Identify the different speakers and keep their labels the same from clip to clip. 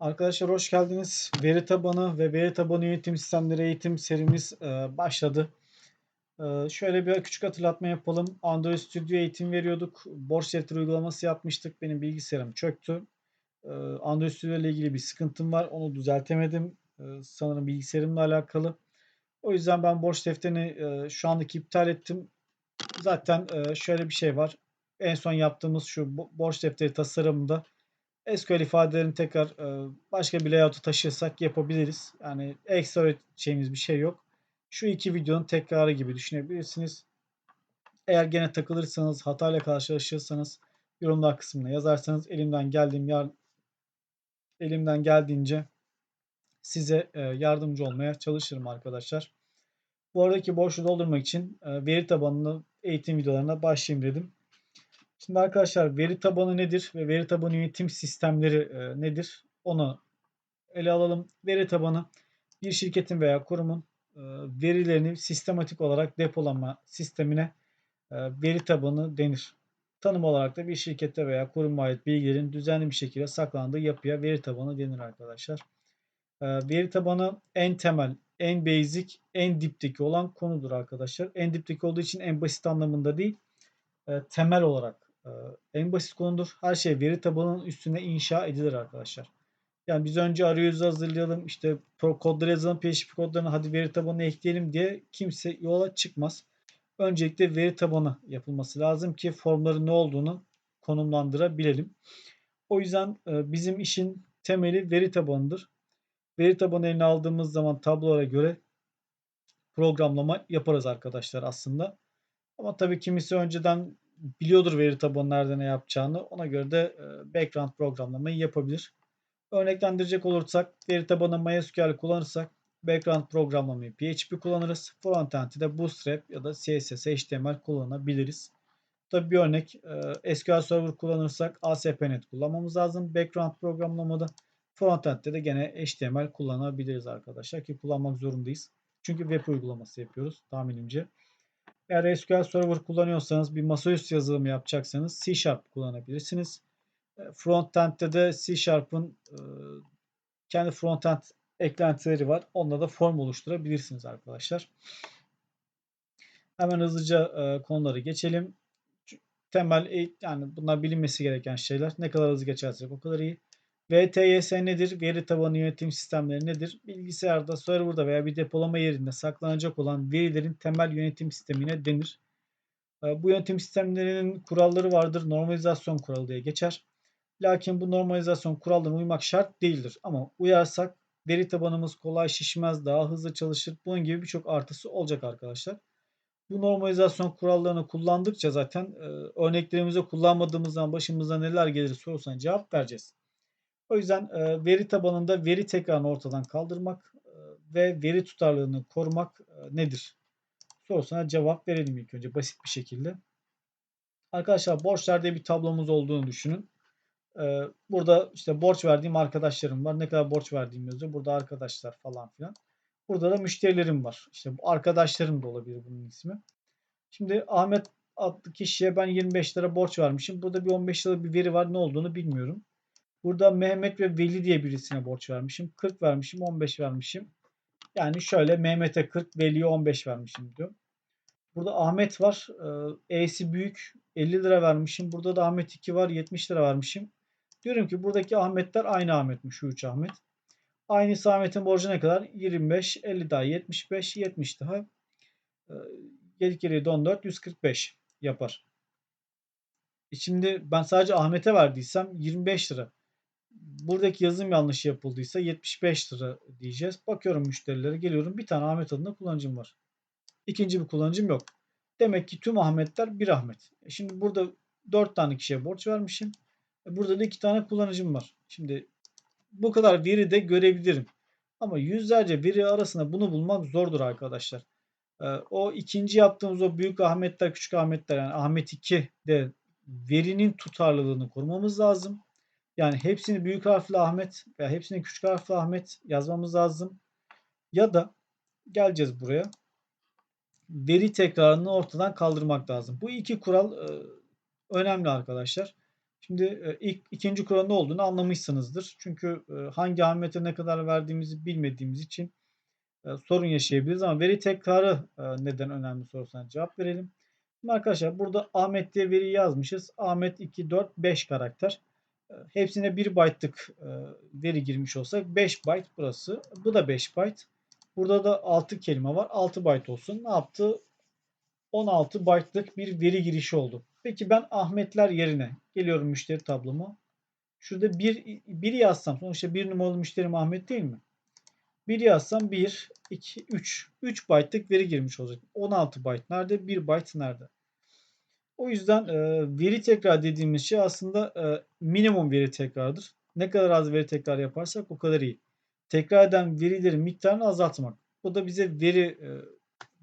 Speaker 1: Arkadaşlar hoş geldiniz. Veri tabanı ve veri tabanı yönetim sistemleri eğitim serimiz e, başladı. E, şöyle bir küçük hatırlatma yapalım. Android Studio eğitim veriyorduk. Borç defteri uygulaması yapmıştık. Benim bilgisayarım çöktü. E, Android Studio ile ilgili bir sıkıntım var. Onu düzeltemedim. E, sanırım bilgisayarımla alakalı. O yüzden ben borç defterini e, şu andaki iptal ettim. Zaten e, şöyle bir şey var. En son yaptığımız şu borç defteri tasarımında SQL ifadelerini tekrar e, başka bir layout'a taşırsak yapabiliriz. Yani ekstra öğreteceğimiz bir şey yok. Şu iki videonun tekrarı gibi düşünebilirsiniz. Eğer gene takılırsanız, hatayla karşılaşırsanız yorumlar kısmına yazarsanız elimden geldiğim yar elimden geldiğince size e, yardımcı olmaya çalışırım arkadaşlar. Bu aradaki boşluğu doldurmak için e, veri tabanlı eğitim videolarına başlayayım dedim. Şimdi arkadaşlar veri tabanı nedir ve veri tabanı yönetim sistemleri e, nedir? Onu ele alalım. Veri tabanı bir şirketin veya kurumun e, verilerini sistematik olarak depolama sistemine e, veri tabanı denir. Tanım olarak da bir şirkette veya kuruma ait bilgilerin düzenli bir şekilde saklandığı yapıya veri tabanı denir arkadaşlar. Veri tabanı en temel, en basic, en dipteki olan konudur arkadaşlar. En dipteki olduğu için en basit anlamında değil, temel olarak en basit konudur. Her şey veri tabanının üstüne inşa edilir arkadaşlar. Yani biz önce arayüzü hazırlayalım, işte kodları yazalım, PHP kodlarını hadi veri tabanına ekleyelim diye kimse yola çıkmaz. Öncelikle veri tabanı yapılması lazım ki formların ne olduğunu konumlandırabilelim. O yüzden e, bizim işin temeli veri tabanıdır. Veri tabanı eline aldığımız zaman tablolara göre programlama yaparız arkadaşlar aslında. Ama tabii kimisi önceden biliyordur veri tabanı ne yapacağını. Ona göre de e, background programlamayı yapabilir. Örneklendirecek olursak veri tabanı MySQL kullanırsak background programlamayı PHP kullanırız. Frontend'i de Bootstrap ya da CSS, HTML kullanabiliriz. Tabii bir örnek e, SQL Server kullanırsak ASP.NET kullanmamız lazım. Background programlamada Frontend'de de gene HTML kullanabiliriz arkadaşlar ki kullanmak zorundayız. Çünkü web uygulaması yapıyoruz tahminimce. Eğer SQL Server kullanıyorsanız bir masaüstü yazılımı yapacaksanız C Sharp kullanabilirsiniz. E, frontend'de de C Sharp'ın e, kendi frontend eklentileri var. Onunla da form oluşturabilirsiniz arkadaşlar. Hemen hızlıca e, konuları geçelim. Temel yani bunlar bilinmesi gereken şeyler. Ne kadar hızlı geçersek o kadar iyi. VTYS nedir? Veri tabanı yönetim sistemleri nedir? Bilgisayarda, serverda veya bir depolama yerinde saklanacak olan verilerin temel yönetim sistemine denir. Ee, bu yönetim sistemlerinin kuralları vardır. Normalizasyon kuralı diye geçer. Lakin bu normalizasyon kurallarına uymak şart değildir. Ama uyarsak veri tabanımız kolay şişmez, daha hızlı çalışır. Bunun gibi birçok artısı olacak arkadaşlar. Bu normalizasyon kurallarını kullandıkça zaten e, örneklerimize kullanmadığımız zaman başımıza neler gelir sorusuna cevap vereceğiz. O yüzden e, veri tabanında veri tekrarını ortadan kaldırmak e, ve veri tutarlılığını korumak e, nedir? Sorusuna cevap verelim ilk önce basit bir şekilde. Arkadaşlar borçlar diye bir tablomuz olduğunu düşünün. E, burada işte borç verdiğim arkadaşlarım var. Ne kadar borç verdiğim yazıyor. Burada arkadaşlar falan filan. Burada da müşterilerim var. İşte bu arkadaşlarım da olabilir bunun ismi. Şimdi Ahmet adlı kişiye ben 25 lira borç vermişim. Burada bir 15 lira bir veri var. Ne olduğunu bilmiyorum. Burada Mehmet ve Veli diye birisine borç vermişim. 40 vermişim, 15 vermişim. Yani şöyle Mehmet'e 40, Veli'ye 15 vermişim diyor. Burada Ahmet var. Ee, E'si büyük. 50 lira vermişim. Burada da Ahmet 2 var. 70 lira vermişim. Diyorum ki buradaki Ahmetler aynı Ahmetmiş. Şu 3 Ahmet. Aynısı Ahmet'in borcu ne kadar? 25, 50 daha 75, 70 daha. Ee, geri geriye 14, 145 yapar. E şimdi ben sadece Ahmet'e verdiysem 25 lira buradaki yazım yanlışı yapıldıysa 75 lira diyeceğiz. Bakıyorum müşterilere geliyorum. Bir tane Ahmet adında kullanıcım var. İkinci bir kullanıcım yok. Demek ki tüm Ahmetler bir Ahmet. E şimdi burada 4 tane kişiye borç vermişim. E burada da 2 tane kullanıcım var. Şimdi bu kadar veri de görebilirim. Ama yüzlerce veri arasında bunu bulmak zordur arkadaşlar. E, o ikinci yaptığımız o büyük Ahmetler, küçük Ahmetler yani Ahmet 2 de verinin tutarlılığını korumamız lazım. Yani hepsini büyük harfli Ahmet veya hepsini küçük harfli Ahmet yazmamız lazım. Ya da geleceğiz buraya. Veri tekrarını ortadan kaldırmak lazım. Bu iki kural e, önemli arkadaşlar. Şimdi e, ilk ikinci kuralın ne olduğunu anlamışsınızdır. Çünkü e, hangi Ahmet'e ne kadar verdiğimizi bilmediğimiz için sorun yaşayabiliriz ama veri tekrarı neden önemli sorusuna cevap verelim. Şimdi arkadaşlar burada Ahmet diye veri yazmışız. Ahmet 2, 4, 5 karakter. E, hepsine 1 byte'lık e, veri girmiş olsak 5 byte burası. Bu da 5 byte. Burada da 6 kelime var. 6 byte olsun. Ne yaptı? 16 byte'lık bir veri girişi oldu. Peki ben Ahmetler yerine geliyorum müşteri tabloma. Şurada bir, bir yazsam sonuçta bir numaralı müşterim Ahmet değil mi? Bir yazsam 1, 2, 3. 3 byte'lık veri girmiş olacak. 16 byte nerede? 1 byte nerede? O yüzden e, veri tekrar dediğimiz şey aslında e, minimum veri tekrardır. Ne kadar az veri tekrar yaparsak o kadar iyi. Tekrar eden verilerin miktarını azaltmak. Bu da bize veri e,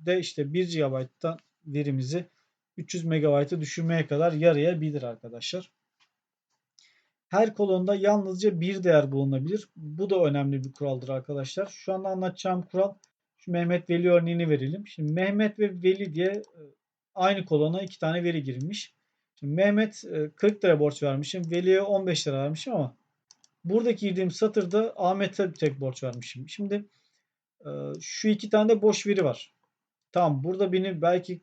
Speaker 1: de işte 1 GB'dan verimizi 300 MB'a düşürmeye kadar yarayabilir arkadaşlar. Her kolonda yalnızca bir değer bulunabilir. Bu da önemli bir kuraldır arkadaşlar. Şu anda anlatacağım kural şu Mehmet Veli örneğini verelim. Şimdi Mehmet ve Veli diye e, aynı kolona iki tane veri girmiş. Şimdi Mehmet 40 e, lira borç vermişim. Veli'ye 15 lira vermişim ama buradaki girdiğim satırda Ahmet'e bir tek borç vermişim. Şimdi e, şu iki tane de boş veri var. Tamam burada beni belki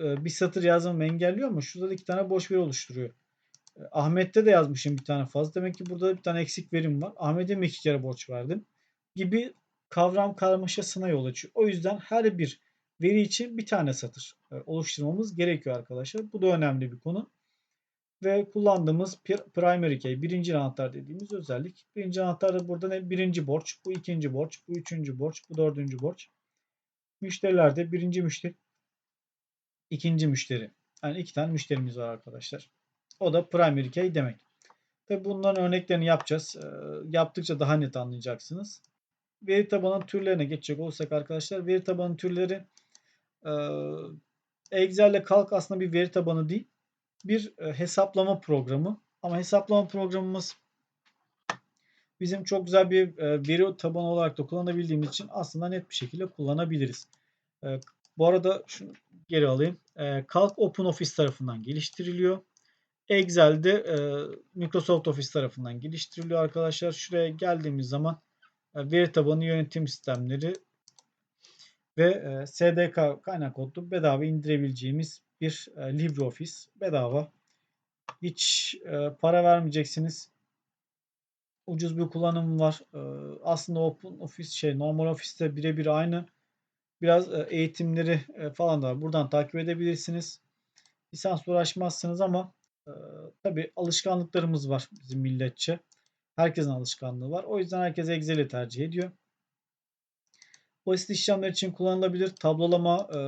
Speaker 1: bir satır yazmamı engelliyor ama şurada da iki tane boş veri oluşturuyor. Ahmet'te de yazmışım bir tane fazla. Demek ki burada bir tane eksik verim var. Ahmet'e mi iki kere borç verdim? Gibi kavram karmaşasına yol açıyor. O yüzden her bir veri için bir tane satır oluşturmamız gerekiyor arkadaşlar. Bu da önemli bir konu. Ve kullandığımız primary key, birinci anahtar dediğimiz özellik. Birinci anahtar da burada ne? Birinci borç, bu ikinci borç, bu üçüncü borç, bu dördüncü borç. Müşterilerde birinci müşteri, ikinci müşteri. Yani iki tane müşterimiz var arkadaşlar. O da primary key demek. Ve bunların örneklerini yapacağız. E, yaptıkça daha net anlayacaksınız. Veri tabanının türlerine geçecek olursak arkadaşlar veri tabanı türleri e, Excel ile Calc aslında bir veri tabanı değil. Bir e, hesaplama programı. Ama hesaplama programımız bizim çok güzel bir e, veri tabanı olarak da kullanabildiğimiz için aslında net bir şekilde kullanabiliriz. E, bu arada şunu geri alayım. E, Calc OpenOffice tarafından geliştiriliyor. Excel'de e, Microsoft Office tarafından geliştiriliyor arkadaşlar. Şuraya geldiğimiz zaman e, veri tabanı yönetim sistemleri ve e, SDK kaynak kodlu bedava indirebileceğimiz bir e, LibreOffice bedava. Hiç e, para vermeyeceksiniz. Ucuz bir kullanım var. Aslında Open Office şey normal Office'te birebir aynı. Biraz eğitimleri falan da buradan takip edebilirsiniz. Lisans uğraşmazsınız ama tabii alışkanlıklarımız var bizim milletçe. Herkesin alışkanlığı var. O yüzden herkes Excel'i tercih ediyor. Basit işlemler için kullanılabilir. Tablolama, e,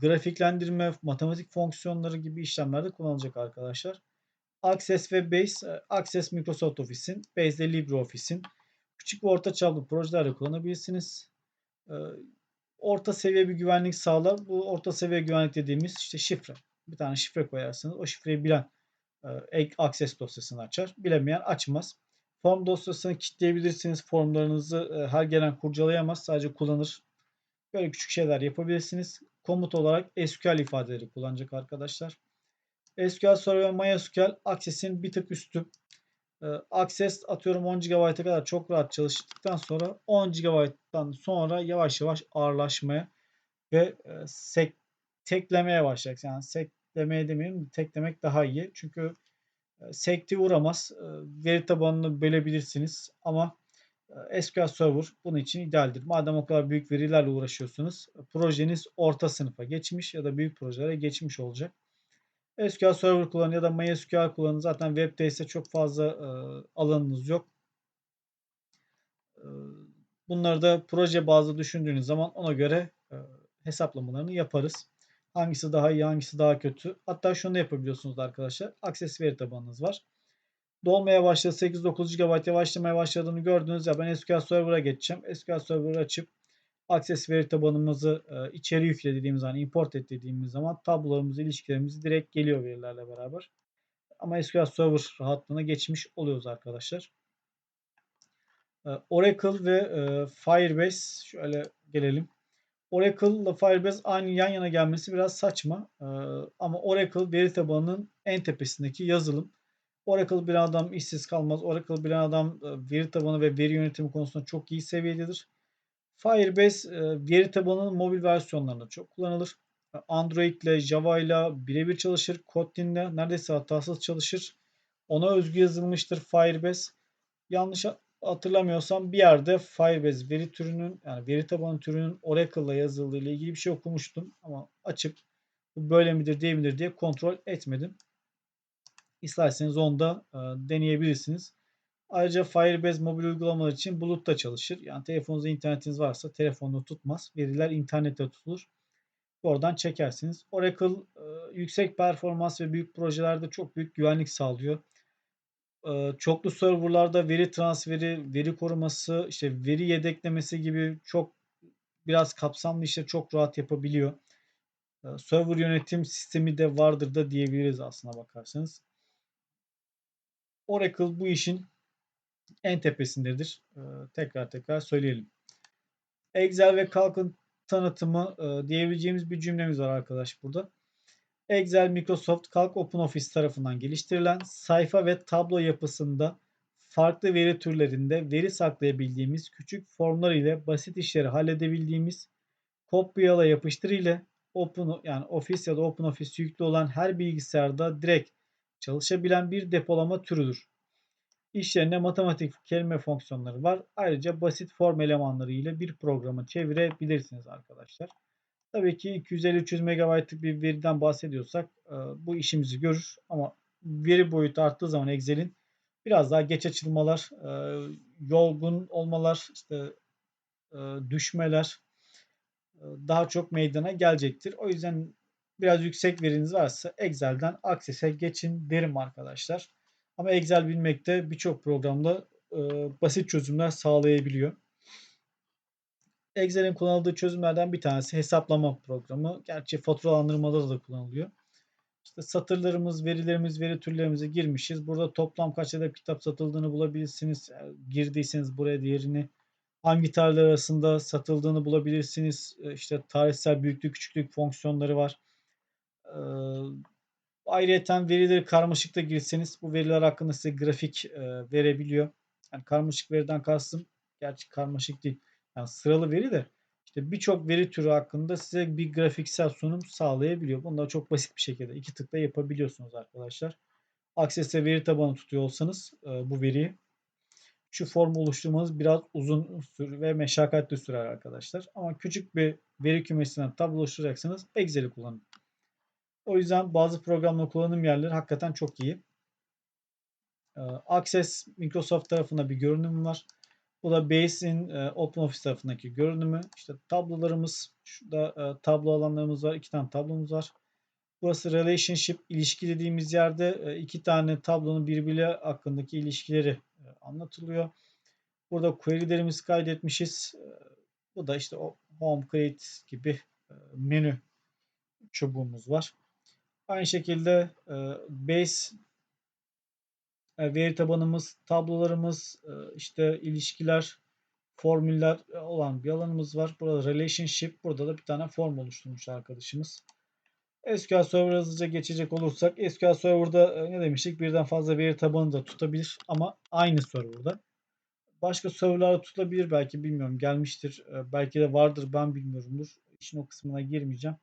Speaker 1: grafiklendirme, matematik fonksiyonları gibi işlemlerde kullanılacak arkadaşlar. Access ve Base, e, Access Microsoft Office'in, Base de LibreOffice'in küçük ve orta çaplı projelerde kullanabilirsiniz. E, orta seviye bir güvenlik sağlar. Bu orta seviye güvenlik dediğimiz işte şifre. Bir tane şifre koyarsınız. O şifreyi bilen e, access dosyasını açar. Bilemeyen açmaz. Form dosyasını kilitleyebilirsiniz. Formlarınızı e, her gelen kurcalayamaz. Sadece kullanır. Böyle küçük şeyler yapabilirsiniz. Komut olarak SQL ifadeleri kullanacak arkadaşlar. SQL Server ve MySQL Access'in bir tık üstü. E, Access atıyorum 10 GB'a kadar çok rahat çalıştıktan sonra 10 GB'dan sonra yavaş yavaş ağırlaşmaya ve e, sek teklemeye başlayacak. Yani seklemeye demeyelim teklemek daha iyi. Çünkü sekte uğramaz. Veri tabanını bölebilirsiniz ama SQL Server bunun için idealdir. Madem o kadar büyük verilerle uğraşıyorsunuz, projeniz orta sınıfa geçmiş ya da büyük projelere geçmiş olacak. SQL Server kullanın ya da MySQL kullanın. Zaten web'de ise çok fazla e, alanınız yok. E, bunları da proje bazlı düşündüğünüz zaman ona göre e, hesaplamalarını yaparız. Hangisi daha iyi, hangisi daha kötü. Hatta şunu da yapabiliyorsunuz arkadaşlar. Access veri tabanınız var. Dolmaya başladı. 8-9 GB yavaşlamaya başladığını gördünüz. Ya ben SQL Server'a geçeceğim. SQL Server'ı açıp Access veri tabanımızı e, içeri yükle dediğimiz zaman, import et dediğimiz zaman tablolarımız, ilişkilerimiz direkt geliyor verilerle beraber. Ama SQL Server rahatlığına geçmiş oluyoruz arkadaşlar. E, Oracle ve e, Firebase şöyle gelelim. Oracle ile Firebase aynı yan yana gelmesi biraz saçma. Ee, ama Oracle veri tabanının en tepesindeki yazılım. Oracle bilen adam işsiz kalmaz. Oracle bilen adam e, veri tabanı ve veri yönetimi konusunda çok iyi seviyededir. Firebase e, veri tabanının mobil versiyonlarında çok kullanılır. Android ile Java ile birebir çalışır. Kotlin ile neredeyse hatasız çalışır. Ona özgü yazılmıştır Firebase. Yanlış hatırlamıyorsam bir yerde Firebase veri türünün yani veri tabanı türünün Oracle ile yazıldığı ile ilgili bir şey okumuştum ama açıp bu böyle midir değil midir diye kontrol etmedim. İsterseniz onu da e, deneyebilirsiniz. Ayrıca Firebase mobil uygulamalar için bulutta çalışır. Yani telefonunuzda internetiniz varsa telefonda tutmaz. Veriler internette tutulur. Oradan çekersiniz. Oracle e, yüksek performans ve büyük projelerde çok büyük güvenlik sağlıyor. Çoklu serverlarda veri transferi, veri koruması, işte veri yedeklemesi gibi çok biraz kapsamlı işleri çok rahat yapabiliyor. E, server yönetim sistemi de vardır da diyebiliriz aslına bakarsanız. Oracle bu işin en tepesindedir. Tekrar tekrar söyleyelim. Excel ve Calc'ın tanıtımı diyebileceğimiz bir cümlemiz var arkadaş burada. Excel, Microsoft, Calc OpenOffice tarafından geliştirilen sayfa ve tablo yapısında farklı veri türlerinde veri saklayabildiğimiz küçük formlar ile basit işleri halledebildiğimiz kopyala yapıştır ile Open yani Office ya da OpenOffice yüklü olan her bilgisayarda direkt çalışabilen bir depolama türüdür. İşlerinde matematik kelime fonksiyonları var. Ayrıca basit form elemanları ile bir programı çevirebilirsiniz arkadaşlar. Tabii ki 250-300 MB'lık bir veriden bahsediyorsak e, bu işimizi görür ama veri boyutu arttığı zaman Excel'in biraz daha geç açılmalar, e, yorgun olmalar, işte e, düşmeler daha çok meydana gelecektir. O yüzden biraz yüksek veriniz varsa Excel'den Access'e geçin derim arkadaşlar. Ama Excel bilmekte birçok programda basit çözümler sağlayabiliyor. Excel'in kullanıldığı çözümlerden bir tanesi hesaplama programı. Gerçi faturalandırmada da kullanılıyor. İşte satırlarımız, verilerimiz, veri türlerimize girmişiz. Burada toplam kaç adet kitap satıldığını bulabilirsiniz. Girdiyseniz buraya diğerini hangi tarihler arasında satıldığını bulabilirsiniz. İşte tarihsel büyüklük, küçüklük fonksiyonları var. Ayrıca verileri karmaşık da girseniz bu veriler hakkında size grafik e, verebiliyor. Yani karmaşık veriden kastım gerçi karmaşık değil. Yani sıralı veri de işte birçok veri türü hakkında size bir grafiksel sunum sağlayabiliyor. Da çok basit bir şekilde iki tıkla yapabiliyorsunuz arkadaşlar. Access'e veri tabanı tutuyor olsanız e, bu veriyi şu formu oluşturmanız biraz uzun sür ve meşakkatli sürer arkadaşlar. Ama küçük bir veri kümesinden tablo oluşturacaksanız Excel'i kullanın. O yüzden bazı programla kullanım yerleri hakikaten çok iyi. Ee, Access Microsoft tarafında bir görünüm var. Bu da Base'in e, OpenOffice tarafındaki görünümü. İşte tablolarımız, şurada e, tablo alanlarımız var. iki tane tablomuz var. Burası relationship ilişki dediğimiz yerde e, iki tane tablonun birbiri hakkındaki ilişkileri anlatılıyor. Burada query'lerimizi kaydetmişiz. Bu da işte o home create gibi menü çubuğumuz var. Aynı şekilde e, base e, veri tabanımız, tablolarımız, e, işte ilişkiler, formüller olan bir alanımız var. Burada relationship, burada da bir tane form oluşturmuş arkadaşımız. SQL Server hızlıca geçecek olursak SQL Server'da e, ne demiştik? Birden fazla veri tabanı da tutabilir ama aynı serverda. Başka serverlarda tutulabilir belki bilmiyorum. Gelmiştir. E, belki de vardır ben bilmiyorumdur. İşin o kısmına girmeyeceğim.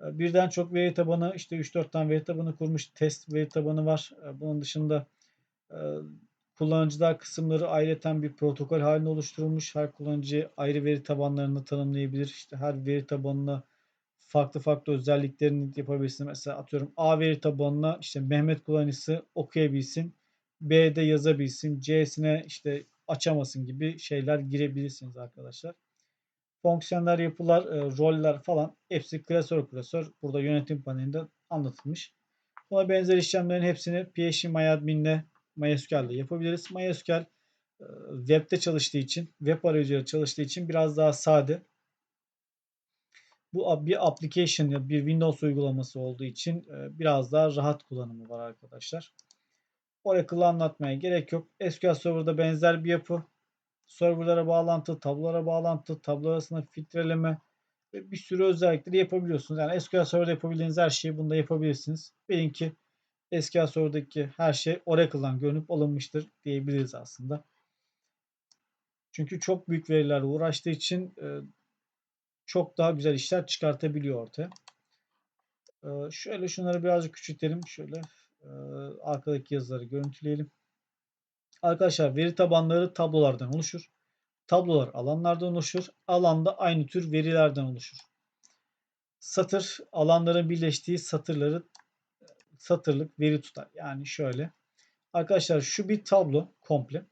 Speaker 1: Birden çok veri tabanı işte 3-4 tane veri tabanı kurmuş test veri tabanı var. Bunun dışında e, kullanıcılar kısımları ayrıca bir protokol halinde oluşturulmuş. Her kullanıcı ayrı veri tabanlarını tanımlayabilir. İşte her veri tabanına farklı farklı özelliklerini yapabilirsin. Mesela atıyorum A veri tabanına işte Mehmet kullanıcısı okuyabilsin. B'de yazabilsin. C'sine işte açamasın gibi şeyler girebilirsiniz arkadaşlar fonksiyonlar, yapılar, e, roller falan hepsi klasör klasör burada yönetim panelinde anlatılmış. Buna benzer işlemlerin hepsini PHP MyAdmin ile MySQL ile yapabiliriz. MySQL e, webde çalıştığı için, web arayüzüyle çalıştığı için biraz daha sade. Bu bir application ya bir Windows uygulaması olduğu için e, biraz daha rahat kullanımı var arkadaşlar. Oracle'ı anlatmaya gerek yok. SQL Server'da benzer bir yapı serverlara bağlantı, tablolara bağlantı, tablo arasında filtreleme ve bir sürü özellikleri yapabiliyorsunuz. Yani SQL Server'da yapabildiğiniz her şeyi bunda yapabilirsiniz. Benimki SQL Server'daki her şey Oracle'dan görünüp alınmıştır diyebiliriz aslında. Çünkü çok büyük verilerle uğraştığı için e, çok daha güzel işler çıkartabiliyor ortaya. E, şöyle şunları birazcık küçültelim. Şöyle e, arkadaki yazıları görüntüleyelim. Arkadaşlar veri tabanları tablolardan oluşur. Tablolar alanlardan oluşur. Alanda aynı tür verilerden oluşur. Satır alanların birleştiği satırları satırlık veri tutar. Yani şöyle. Arkadaşlar şu bir tablo komple.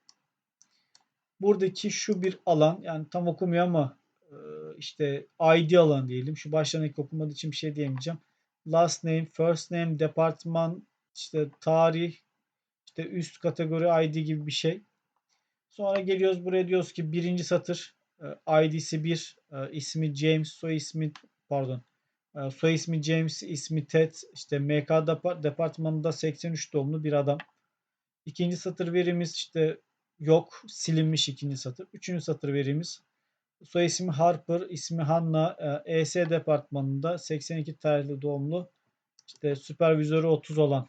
Speaker 1: Buradaki şu bir alan yani tam okumuyor ama e, işte ID alanı diyelim. Şu başlarındaki okumadığı için bir şey diyemeyeceğim. Last name, first name, departman, işte tarih, işte üst kategori ID gibi bir şey. Sonra geliyoruz buraya diyoruz ki birinci satır e, ID'si 1, e, ismi James, soy ismi pardon soy ismi James, ismi Ted, işte MK departmanında 83 doğumlu bir adam. İkinci satır verimiz işte yok, silinmiş ikinci satır. Üçüncü satır verimiz soy ismi Harper, ismi Hanna, ES departmanında 82 tarihli doğumlu işte süpervizörü 30 olan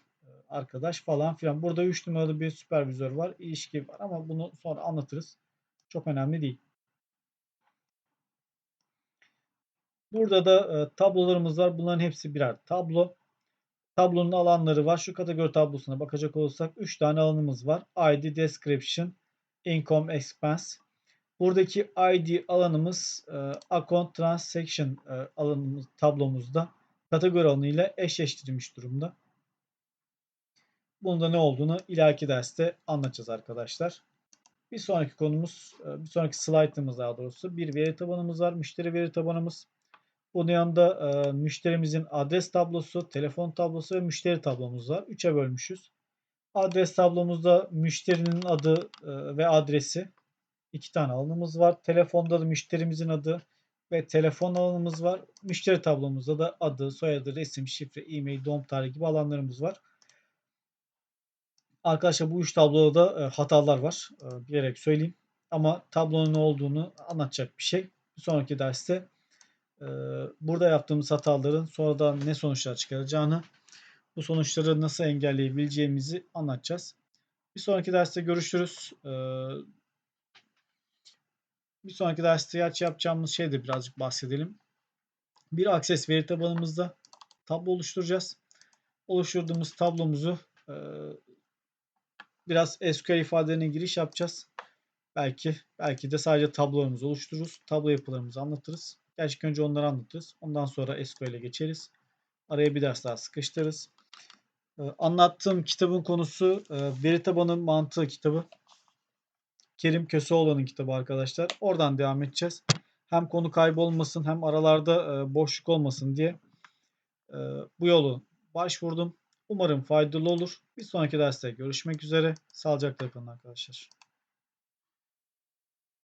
Speaker 1: arkadaş falan filan. Burada 3 numaralı bir süpervizör var. ilişki var ama bunu sonra anlatırız. Çok önemli değil. Burada da e, tablolarımız var. Bunların hepsi birer tablo. Tablonun alanları var. Şu kategori tablosuna bakacak olursak 3 tane alanımız var. ID, Description, Income, Expense. Buradaki ID alanımız e, Account Transaction e, alanımız tablomuzda kategori alanı ile eşleştirilmiş durumda. Bunda ne olduğunu ileriki derste anlatacağız arkadaşlar. Bir sonraki konumuz, e, bir sonraki slaytımız daha doğrusu bir veri tabanımız var. Müşteri veri tabanımız. Bunun yanında e, müşterimizin adres tablosu, telefon tablosu ve müşteri tablomuz var. Üçe bölmüşüz. Adres tablomuzda müşterinin adı e, ve adresi. iki tane alanımız var. Telefonda da müşterimizin adı ve telefon alanımız var. Müşteri tablomuzda da adı, soyadı, resim, şifre, e-mail, doğum tarihi gibi alanlarımız var. Arkadaşlar bu üç tabloda da e, hatalar var. E, bilerek söyleyeyim. Ama tablonun ne olduğunu anlatacak bir şey. Bir sonraki derste burada yaptığımız hataların sonradan ne sonuçlar çıkaracağını, bu sonuçları nasıl engelleyebileceğimizi anlatacağız. Bir sonraki derste görüşürüz. E, bir sonraki derste yapacağımız şey de birazcık bahsedelim. Bir Access veri tabanımızda tablo oluşturacağız. Oluşturduğumuz tablomuzu e, biraz SQL ifadelerine giriş yapacağız. Belki belki de sadece tablolarımızı oluştururuz. Tablo yapılarımızı anlatırız. Gerçek önce onları anlatırız. Ondan sonra SQL'e geçeriz. Araya bir ders daha sıkıştırırız. Ee, anlattığım kitabın konusu e, veri tabanı mantığı kitabı. Kerim Köseoğlu'nun kitabı arkadaşlar. Oradan devam edeceğiz. Hem konu kaybolmasın hem aralarda e, boşluk olmasın diye e, bu yolu başvurdum. Umarım faydalı olur. Bir sonraki derste görüşmek üzere. Sağlıcakla kalın arkadaşlar.